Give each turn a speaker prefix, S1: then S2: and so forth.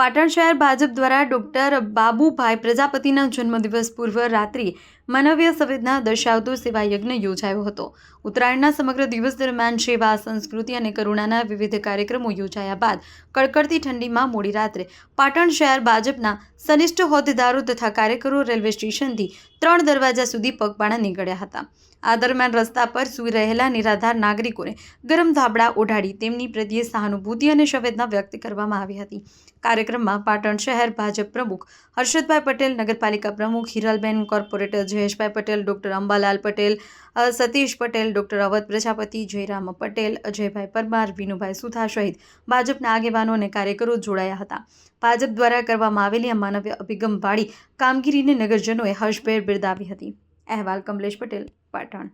S1: પાટણ શહેર ભાજપ દ્વારા ડોક્ટર બાબુભાઈ પ્રજાપતિના જન્મદિવસ પૂર્વ રાત્રિ માનવીય સંવેદના દર્શાવતો સેવા યજ્ઞ યોજાયો હતો. ઉત્તરાયણના સમગ્ર દિવસ દરમિયાન સેવા, સંસ્કૃતિ અને કરુણાના વિવિધ કાર્યક્રમો યોજાયા બાદ કડકડતી ઠંડીમાં મોડી રાત્રે પાટણ શહેર ભાજપના સનિષ્ઠ હોદ્દેદારો તથા કાર્યકરો રેલવે સ્ટેશનથી ત્રણ દરવાજા સુધી પગપાળા નીકળ્યા હતા. આ દરમિયાન રસ્તા પર સૂઈ રહેલા નિરાધાર નાગરિકોને ગરમ ધાબળા ઓઢાડી તેમની પ્રત્યે સહાનુભૂતિ અને સંવેદના વ્યક્ત કરવામાં આવી હતી. કાર્યક્રમમાં પાટણ શહેર ભાજપ પ્રમુખ હર્ષદભાઈ પટેલ, નગરપાલિકા પ્રમુખ Hiralben, corporator Jayeshbhai Patel, doctor Ambalal Patel Satish Patel, doctor Avadh Prajapati, Jayram Patel, Ajaybhai Parmar, Vinubhai Sutha સહિત ભાજપના આગેવાનો અને કાર્યકરો જોડાયા હતા. ભાજપ દ્વારા કરવામાં આવેલી આ અભિગમ અભિગમવાળી કામગીરીને નગરજનોએ હર્ષભેર બિરદાવી હતી. અહેવાલ કમલેશ પટેલ, પાટણ.